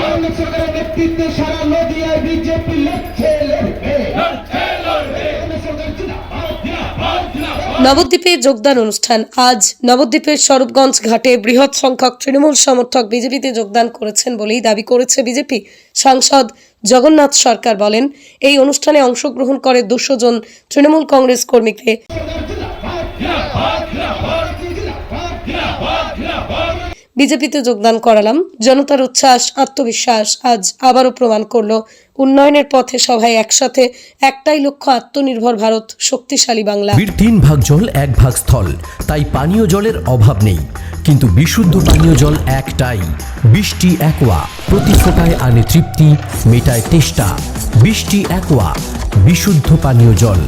কংগ্রেস সরকারের নেতৃত্বে সারা নদিয়ায় বিজেপি লড়ছে লড়বে। কংগ্রেস সরকার জিন্দাবাদ। নবদ্বীপে যোগদান অনুষ্ঠান। আজ নবদ্বীপের স্বরূপগঞ্জ ঘাটে বৃহৎ সংখ্যক তৃণমূল সমর্থক বিজেপিতে যোগদান করেছেন বলেই দাবি করেছে বিজেপি। সাংসদ জগন্নাথ সরকার বলেন এই অনুষ্ঠানে অংশগ্রহণ করে দুশো জন তৃণমূল কংগ্রেস কর্মীকে বিজেপিতে যোগদান করালাম। জনতার উচ্ছ্বাস আত্মবিশ্বাস আজ আবারও প্রমাণ করল উন্নয়নের পথে সবাই একসাথে। একটাই লক্ষ্য আত্মনির্ভর ভারত শক্তিশালী বাংলা। তিন ভাগ জল এক ভাগ স্থল। তাই পানীয় জলের অভাব নেই। কিন্তু বিশুদ্ধ পানীয় জল একটাই। বৃষ্টি একোয়া। প্রতি ফোটায় আনে তৃপ্তি মেটায় তেষ্টা। বৃষ্টি একোয়া। বিশুদ্ধ পানীয় জল।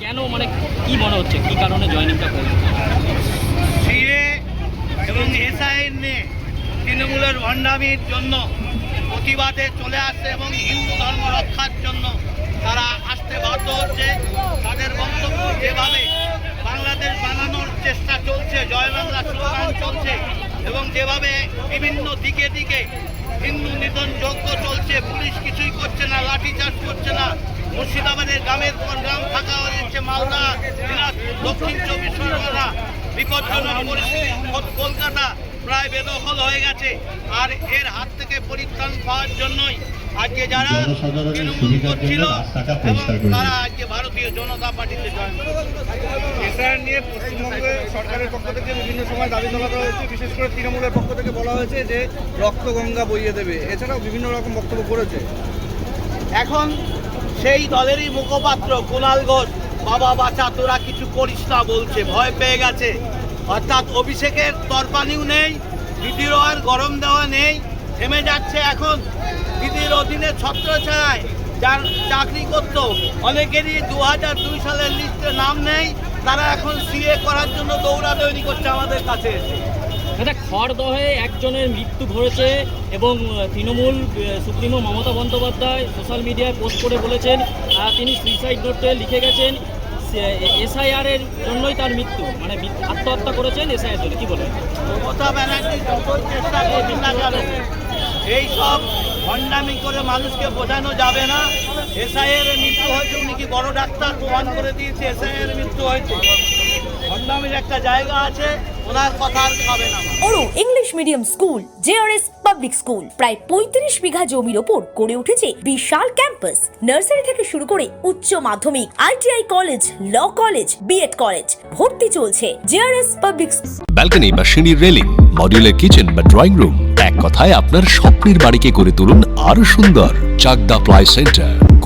কেন মানে কি মনে হচ্ছে? কি কারণে জয়নিংটা এবং এসআইএন নিয়ে তৃণমূলের ভণ্ডামির জন্য প্রতিবাদে চলে আসছে এবং হিন্দু ধর্ম রক্ষার জন্য তারা আসতে বাধ্য হচ্ছে। তাদের বক্তব্য যেভাবে বাংলাদেশ বানানোর চেষ্টা চলছে, জয় বাংলা স্লোগান চলছে এবং যেভাবে বিভিন্ন দিকে দিকে হিন্দু নিধন যজ্ঞ চলছে, পুলিশ কিছুই করছে না, লাঠিচার্জ করছে না, মুর্শিদাবাদের গ্রামের পর গ্রাম থাকা হয়েছে, মালদা দক্ষিণ চব্বিশ পরগনা, বিপজ্জনক পরিস্থিতি। কলকাতা প্রায় বেদখল হয়ে গেছে। আর এর হাত থেকে পরিত্রাণ পাওয়ার জন্যই আজকে যারা তৃণমূল করছিল এবং তারা আজকে ভারতীয় জনতা পার্টিতে জয়েন এসআইআর নিয়ে পশ্চিমবঙ্গে সরকারের পক্ষ থেকে বিভিন্ন সময় দাবি তোলা হয়েছে। বিশেষ করে তৃণমূলের পক্ষ থেকে বলা হয়েছে যে রক্ত গঙ্গা বইয়ে দেবে। এছাড়াও বিভিন্ন রকম বক্তব্য করেছে। এখন সেই দলেরই মুখপাত্র কুণাল ঘোষ বাবা বাচ্চা তোরা কিছু করিস না বলছে। ভয় পেয়ে গেছে। অর্থাৎ অভিষেকের তরপানিও নেই দিদিরও আর গরম দেওয়া নেই, থেমে যাচ্ছে এখন দিদির অধীনে ছত্রছায় যার চাকরি করত। অনেকেরই দু হাজার দুই সালের লিস্টে নাম নেই, তারা এখন সিএ করার জন্য দৌড়াদৌড়ি করছে আমাদের কাছে। এসে দাদা খড়দহে একজনের মৃত্যু ঘটেছে এবং তৃণমূল সুপ্রিমো মমতা বন্দ্যোপাধ্যায় সোশ্যাল মিডিয়ায় পোস্ট করে বলেছেন তিনি সুইসাইড নোটে লিখে গেছেন। এসআইআর এর জন্যই তার মৃত্যু। মানে আত্মহত্যা করেছেন এসআইআর জন্য, কি বলেন? মমতা ব্যানার্জি যতই চেষ্টা করুন না কেন, এই সব ভণ্ডামি করে মানুষকে বোঝানো যাবে না। এসআইয়ের মৃত্যু হয়েছে উনি কি বড় ডাক্তার? প্রমাণ করে দিয়েছে এসআইয়ের মৃত্যু হয়েছে। ভণ্ডামির একটা জায়গা আছে ওনার কথা আর খাবে না। ওরো English medium school JRS public school. প্রায় পঁয়ত্রিশ বিঘা জমির ওপর গড়ে উঠেছে বিশাল ক্যাম্পাস। নার্সারি থেকে শুরু করে উচ্চ মাধ্যমিক ITI college law college BEd college ভর্তি চলছে জেআরএস পাবলিক ব্যালকনি বা সিঁড়ির রেলিং মডিউলার কিচেন বা ড্রয়িং রুম এক কথায় আপনার স্বপ্নের বাড়িকে করে তুলুন আরও সুন্দর Chakdah ply centre.